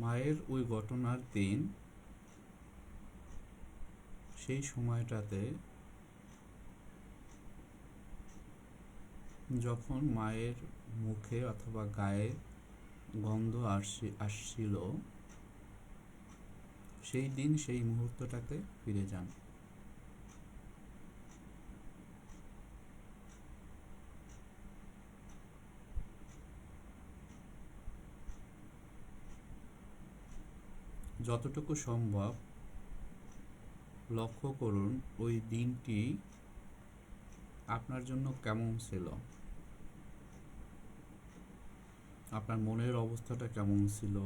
মায়ের ওই ঘটনার দিন সেই সময়টাতে যখন মায়ের মুখে অথবা গায়ে গন্ধ আসছি আসছিল, সেই দিন সেই মুহূর্তটাতে ফিরে যান। যতটুকু সম্ভব লক্ষ্য করুন ওই দিনটি আপনার জন্য কেমন ছিল। আপনার মনের অবস্থাটা কেমন ছিল?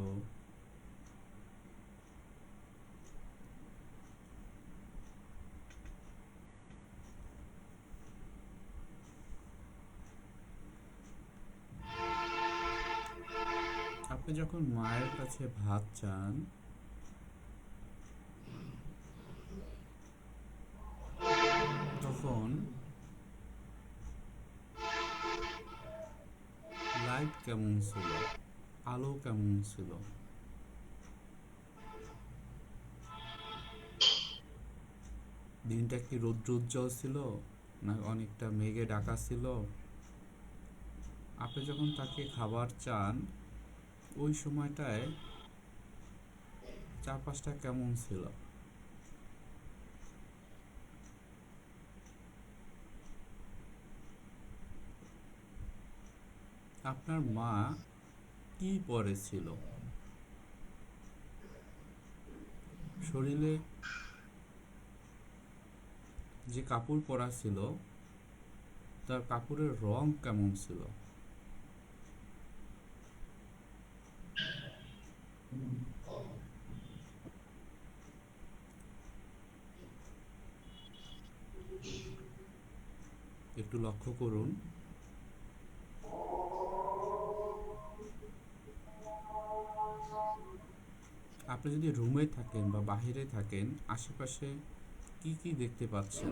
আপনি যখন মায়ের কাছে ভাত চান কেমন ছিল? আলো কেমন ছিল? দিনটা কি রৌদ্রোজ্জ্বল ছিল না অনেকটা মেঘে ঢাকা ছিল? আপনি যখন তাকে খাবার চান, ওই সময়টায় চারপাশটা কেমন ছিল? আপনার মা কি পরেছিল? শরীরে যে কাপড় পরা ছিল, তার কাপড়ের রং কেমন ছিল? একটু লক্ষ্য করুন। আপনি যদি রুমে থাকেন বা বাহিরে থাকেন, আশেপাশে কি কি দেখতে পাচ্ছেন?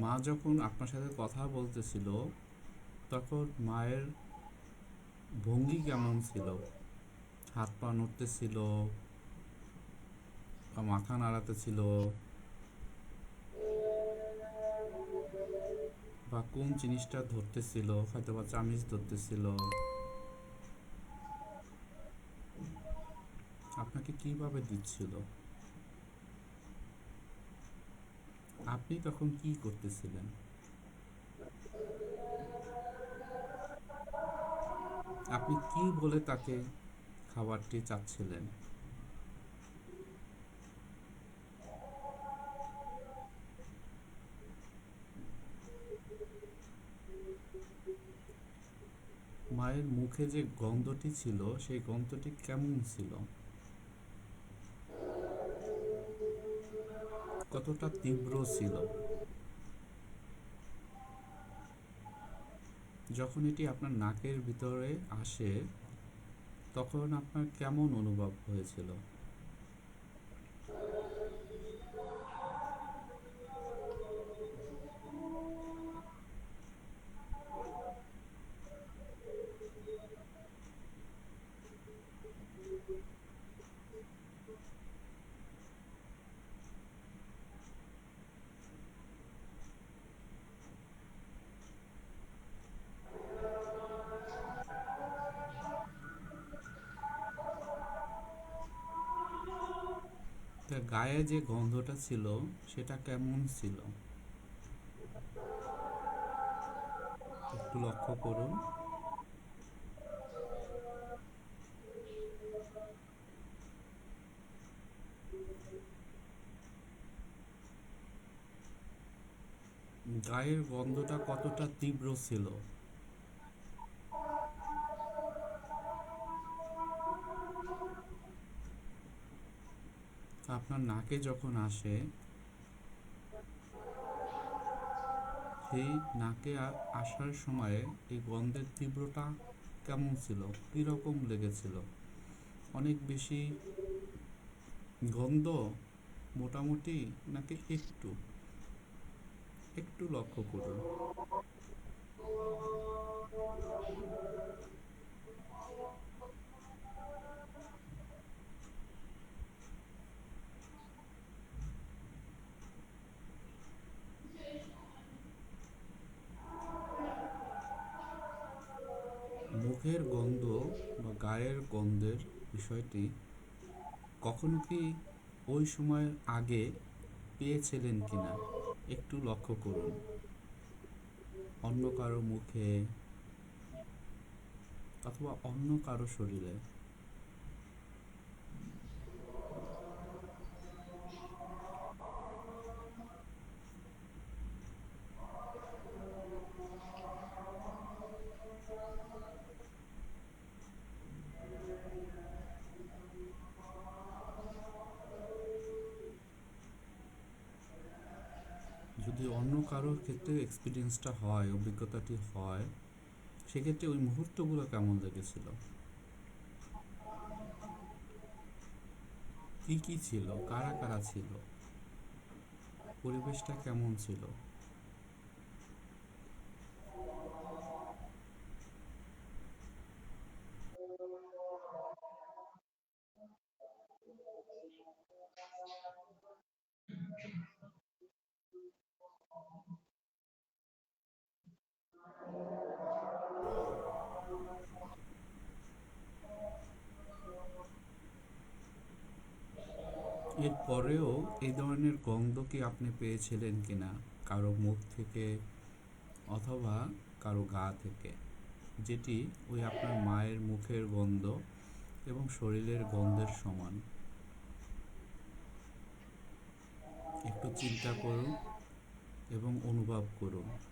মা যখন আপনার সাথে কথা বলতেছিল, তখন মায়ের ভঙ্গি কেমন ছিল? হাত পা নড়তেছিল বা মাথা নাড়াতেছিল। বা কোন জিনিসটা ধরতেছিল হয়তো বা চামিচ ধরতেছিল। আপনাকে কীভাবে দিচ্ছিল? আপনি তখন কি করতেছিলেন? আপনি কি বলে তাকে খাবারটি চাচ্ছিলেন। মায়ের মুখে যে গন্ধটি ছিল, সেই গন্ধটি কেমন ছিল? কতটা তীব্র ছিল? যখন এটি আপনার নাকের ভিতরে আসে তখন আপনার কেমন অনুভব হয়েছিল? গায়ে যে গন্ধটা ছিল, সেটা কেমন ছিল? একটু লক্ষ্য করুন। গায়ের গন্ধটা কতটা তীব্র ছিল? আপনার নাকে যখন আসে, সেই নাকে আসার সময়ে এই গন্ধের তীব্রতা কেমন ছিল? কীরকম লেগেছিল? অনেক বেশি গন্ধ মোটামুটি নাকি একটু? একটু লক্ষ্য করুন। মুখের গন্ধ বা গায়ের গন্ধের বিষয়টি কখনো কি ওই সময়ের আগে পেয়েছিলেন কিনা একটু লক্ষ্য করুন। অন্য কারও মুখে অথবা অন্য কারও শরীরে যদি অন্য কারোর ক্ষেত্রে এক্সপিরিয়েন্সটা হয়, অভিজ্ঞতাটি হয়, সেক্ষেত্রে ওই মুহূর্তগুলো কেমন লেগেছিল? কি কি ছিল? কারা কারা ছিল? পরিবেশটা কেমন ছিল? এর পরেও এই ধরনের গন্ধ কি আপনি পেয়েছিলেন কিনা? কারও মুখ থেকে অথবা কারও গা থেকে? যেটি ওই আপনার মায়ের মুখের গন্ধ এবং শরীরের গন্ধের সমান। একটু চিন্তা করুন এবং অনুভব করুন।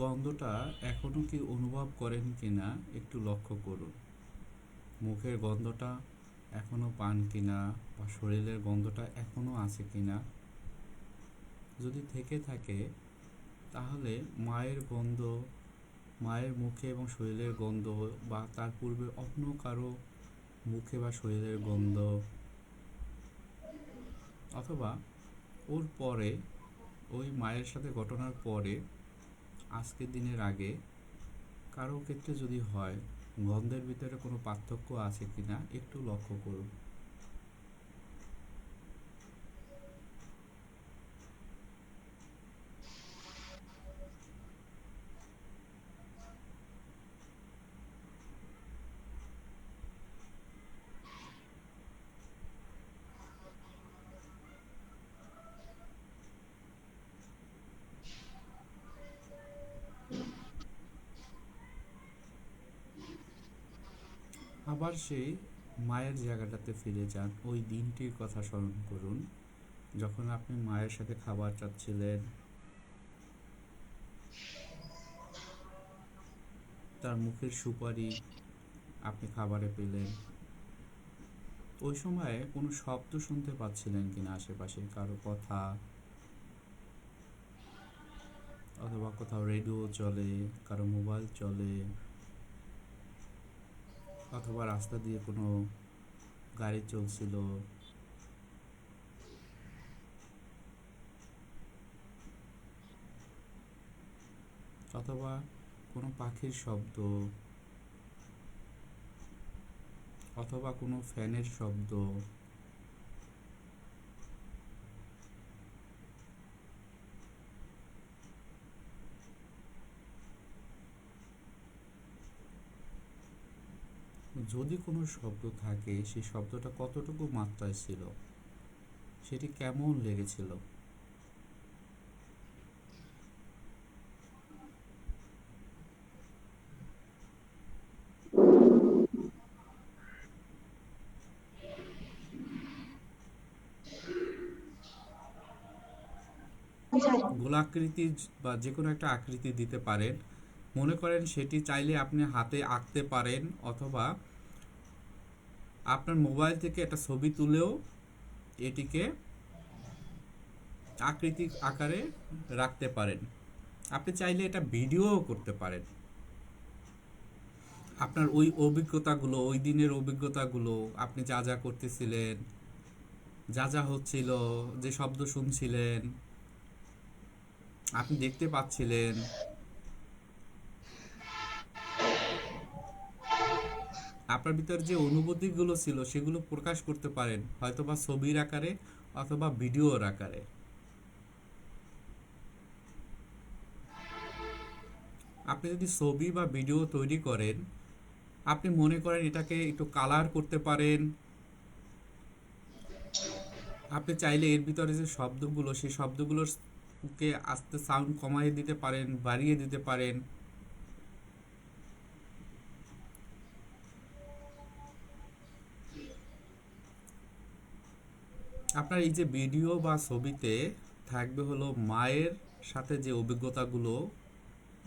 গন্ধটা এখনও কি অনুভব করেন কি না একটু লক্ষ্য করুন। মুখের গন্ধটা এখনও পান কি না বা শরীরের গন্ধটা এখনও আছে কি না যদি থেকে থাকে, তাহলে মায়ের গন্ধ, মায়ের মুখে এবং শরীরের গন্ধ বা তার পূর্বে অন্য কারও মুখে বা শরীরের গন্ধ অথবা ওর পরে, ওই মায়ের সাথে ঘটনার পরে আজকের দিনের আগে কারও ক্ষেত্রে যদি হয়, গন্ধের ভিতরে কোনো পার্থক্য আছে কি না একটু লক্ষ্য করুন। আবার সেই মায়ের জায়গাটাতে ফিরে যান। ওই দিনটির কথা স্মরণ করুন। যখন আপনি মায়ের সাথে খাবার চাচ্ছিলেন, তার মুখের সুপারি আপনি খাবারে পেলেন। ওই সময়ে কোনো শব্দ শুনতে পাচ্ছিলেন কিনা আশেপাশে? কারও কথা অথবা কোথাও রেডিও চলে, কারও মোবাইল চলে অথবা রাস্তা দিয়ে কোনো গাড়ি চলছিল। অথবা কোনো পাখির শব্দ। অথবা কোনো ফ্যানের শব্দ। যদি কোনো শব্দ থাকে, সেই শব্দটা কতটুকু মাত্রায় ছিল? সেটি কেমন লেগেছিল? গোলাকৃতি বা যে কোনো একটা আকৃতি দিতে পারেন। মনে করেন সেটি চাইলে আপনি হাতে আঁকতে পারেন অথবা আপনার মোবাইল থেকে একটা ছবি তুলেও এটিকে আকৃতিক আকারে রাখতে পারেন। আপনি চাইলে এটা ভিডিওও করতে পারেন। আপনার ওই অভিজ্ঞতাগুলো, ওই দিনের অভিজ্ঞতাগুলো, আপনি যা যা করতেছিলেন, যা যা হচ্ছিল, যে শব্দ শুনছিলেন, আপনি দেখতে পাচ্ছিলেন আপনার ভিতর যে অনুভূতিগুলো ছিল, সেগুলো প্রকাশ করতে পারেন, হয়তোবা ছবির আকারে অথবা ভিডিওর আকারে। আপনি যদি ছবি বা ভিডিও তৈরি করেন, আপনি মনে করেন এটাকে একটু কালার করতে পারেন। আপনি চাইলে এর ভিতরে যে শব্দগুলো, সেই শব্দগুলোর কে আস্তে সাউন্ড কমাইয়ে দিতে পারেন, বাড়িয়ে দিতে পারেন। আপনার এই যে ভিডিও বা ছবিতে থাকবে হলো মায়ের সাথে যে অভিজ্ঞতাগুলো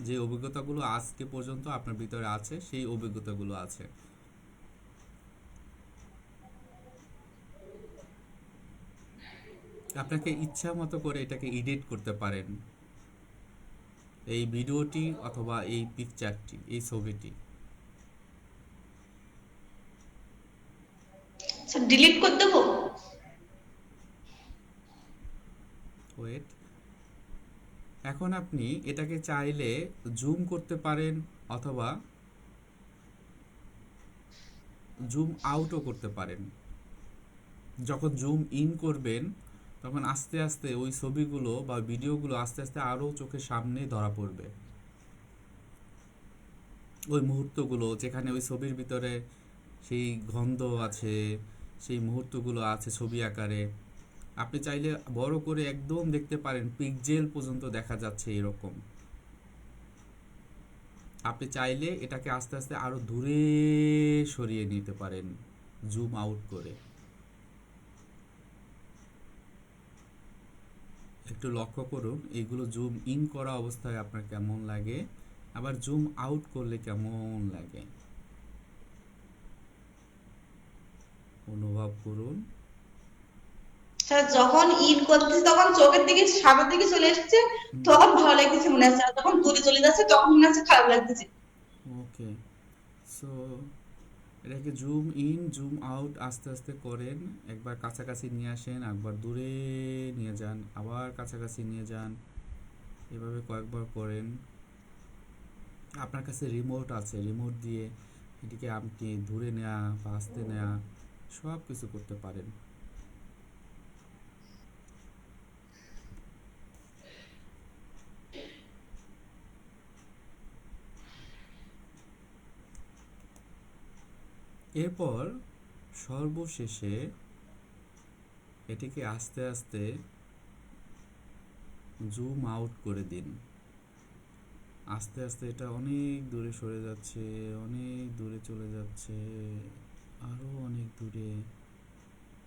যে অভিজ্ঞতাগুলো আজকে পর্যন্ত আপনার ভিতরে আছে, সেই অভিজ্ঞতাগুলো আছে। আপনাকে ইচ্ছা মতো করে এটাকে এডিট করতে পারেন। এই ভিডিওটি অথবা এই পিকচারটি এই ছবিটি। ডিলিট করে দেবো? ওয়েট এখন আপনি এটাকে চাইলে জুম করতে পারেন অথবা জুম আউটও করতে পারেন। যখন জুম ইন করবেন, তখন আস্তে আস্তে ওই ছবিগুলো বা ভিডিওগুলো আস্তে আস্তে আরও চোখের সামনে ধরা পড়বে। ওই মুহূর্তগুলো যেখানে ওই ছবির ভিতরে সেই গন্ধ আছে, সেই মুহূর্তগুলো আছে ছবি আকারে। আপনি চাইলে বড় করে একদম দেখতে পারেন পিকজেল পর্যন্ত দেখা যাচ্ছে এরকম। আপনি চাইলে এটাকে আস্তে আস্তে আরও দূরে সরিয়ে নিতে পারেন জুম আউট করে। একটু লক্ষ্য করুন, এগুলো জুম ইন করা অবস্থায় আপনার কেমন লাগে, আবার জুম আউট করলে কেমন লাগে। অনুভব করুন। যখন ইন করতেছি, তখন চোখের দিকে, সামনের দিকে চলে এসেছে, তখন ভালো লাগতেছে মনে হচ্ছে যখন দূরে চলে যাচ্ছে, তখন মনে হচ্ছে খারাপ লাগতেছে। ওকে সো এটাকে জুম ইন, জুম আউট, আস্তে আস্তে করেন, একবার কাছাকাছি নিয়ে আসেন, একবার দূরে নিয়ে যান, আবার কাছাকাছি নিয়ে যান, এভাবে কয়েকবার করেন। আপনার কাছে রিমোট আছে রিমোট দিয়ে এটিকে আপনি দূরে নেওয়া বা নেওয়া সব কিছু করতে পারেন। এরপর সর্বশেষে এটিকে আস্তে আস্তে জুম আউট করে দিন। আস্তে আস্তে এটা অনেক দূরে সরে যাচ্ছে, অনেক দূরে চলে যাচ্ছে, আরও অনেক দূরে।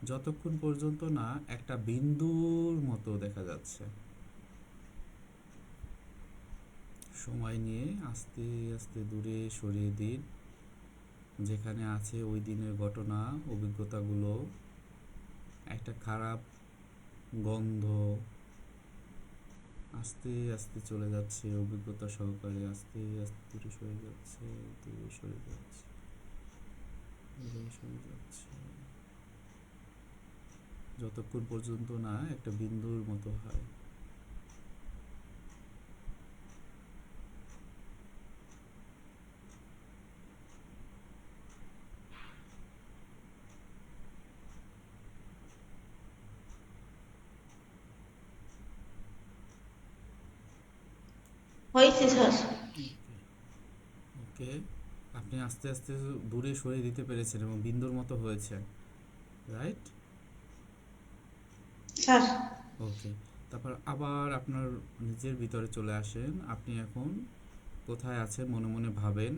যতক্ষণ পর্যন্ত না একটা বিন্দুর মতো দেখা যাচ্ছে। সময় নিয়ে আস্তে আস্তে দূরে সরিয়ে দিন। যেখানে আছে ওই দিনের ঘটনা, অভিজ্ঞতাগুলো, একটা খারাপ গন্ধ, আস্তে আস্তে চলে যাচ্ছে, অভিজ্ঞতা সহকারে আস্তে আস্তে দূরে সরে যাচ্ছে, দূরে সরে যাচ্ছে সরে যাচ্ছে। যতক্ষণ পর্যন্ত না একটা বিন্দুর মতো হয়। হয়েছে স্যার। ওকে আপনি আস্তে আস্তে দূরে সরিয়ে দিতে পেরেছেন এবং বিন্দুর মতো হয়েছে। Right sir. ওকে তারপর আবার আপনার নিজের ভিতরে চলে আসেন। আপনি এখন কোথায় আছেন মনে মনে ভাবেন।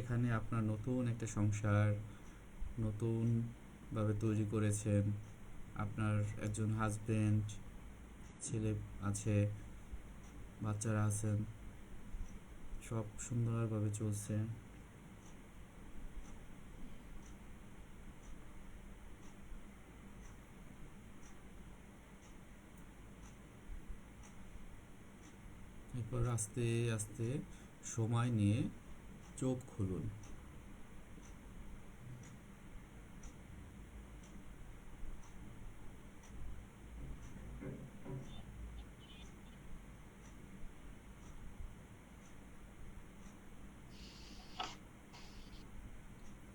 এখানে আপনার নতুন একটা সংসার নতুনভাবে তৈরি করেছেন। আপনার একজন হাজবেন্ড ছেলে আছে। বাচ্চারা আছেন। সব সুন্দরভাবে চলছে। এরপর আস্তে আস্তে সময় নিয়ে চোখ খুলুন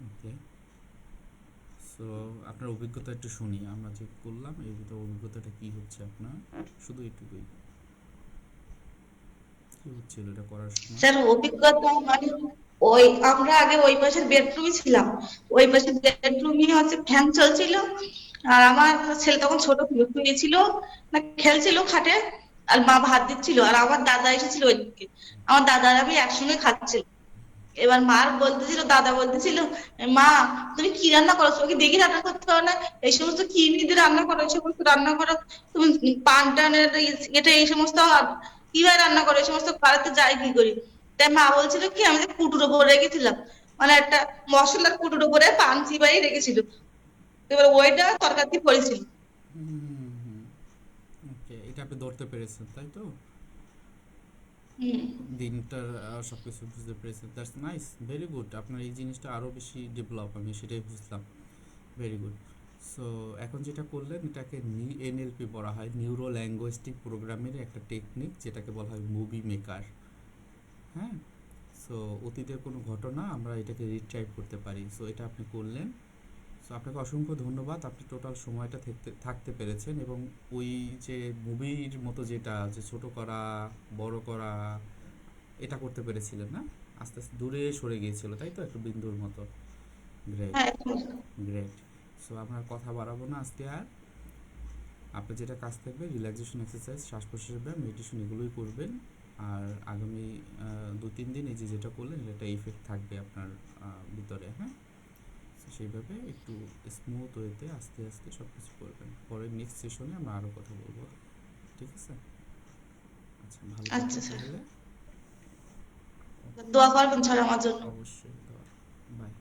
ওকে সো আপনার অভিজ্ঞতা একটু শুনি। আমরা যে করলাম, এই অভিজ্ঞতাটা কি হচ্ছে আপনার? শুধু একটুকুই কি হচ্ছিল এটা করার সময়? স্যার, অভিজ্ঞতা মানে ওই, আমরা আগে ওই পাশের বেডরুমে ছিলাম। ওই পাশের বেডরুমে হচ্ছে ফ্যান চলছিল। আর আমার ছেলে তখন ছোট ছিল না খেলছিল খাটে, আর মা ভাত দিচ্ছিল, আর আমার দাদা এসেছিল ওইদিকে। আমার দাদা আমি একসঙ্গে খাচ্ছিল এবার মার বলতেছিল, দাদা বলতেছিল, মা তুমি কি রান্না করো? ওকে দেখি রান্না করতে পারো না? এই সমস্ত কি দিয়ে রান্না করো, এই সমস্ত রান্না করো। তুমি পান টানের এটা এই সমস্ত কীভাবে রান্না করো? এই সমস্ত করাতে যাই কি করি? তাই মা বলছিল কি, আমি যে কুটুর উপর রেখেছিলাম। মানে একটা মশলার কুটুর উপরে পান চিবাই রেখেছিল। এবার ওইটা তরকারি ওকে, এটা আপনি ধরতে পেরেছেন, তাই তো? দিনটার আহ, সবকিছু বুঝতে পেরেছেন। দ্যাটস নাইস ভেরি গুড আপনার এই জিনিসটা আরও বেশি ডেভেলপ আমি সেটাই বুঝলাম। ভেরি গুড সো এখন যেটা করলেন এটাকে এনএলপি বলা হয় নিউরো ল্যাঙ্গুয়েস্টিক প্রোগ্রামের একটা টেকনিক যেটাকে বলা হয় মুভি মেকার হ্যাঁ? সো অতীতের কোনো ঘটনা আমরা এটাকে রিট্রাইভ করতে পারি। সো এটা আপনি করলেন। সো আপনাকে অসংখ্য ধন্যবাদ। আপনি টোটাল সময়টা থাকতে থাকতে পেরেছেন এবং ওই যে মুভির মতো যেটা যে ছোট করা বড় করা এটা করতে পেরেছিলেন না? আস্তে আস্তে দূরে সরে গিয়েছিল তাই তো? একটু বিন্দুর মতো। গ্রেট গ্রেট সো আপনার কথা বাড়াবো না আজকে আর। আপনার যেটা কাজ থাকবে রিল্যাক্সেশন এক্সারসাইজ শ্বাস প্রশ্বাসের ব্যায়াম মেডিটেশন এগুলোই করবেন। আর আগামী দু তিন দিন এই যে যেটা করলেন এটা ইফেক্ট থাকবে আপনার ভিতরে হ্যাঁ? সেইভাবে একটু স্মুথ ওয়েতে আস্তে আস্তে সব কিছু করবেন। পরে নেক্সট সেশনে আমরা আরও কথা বলব। ঠিক আছে? আচ্ছা ভালো আচ্ছা, স্যার। দোয়া করবেন স্যার আমার জন্য। অবশ্যই বাই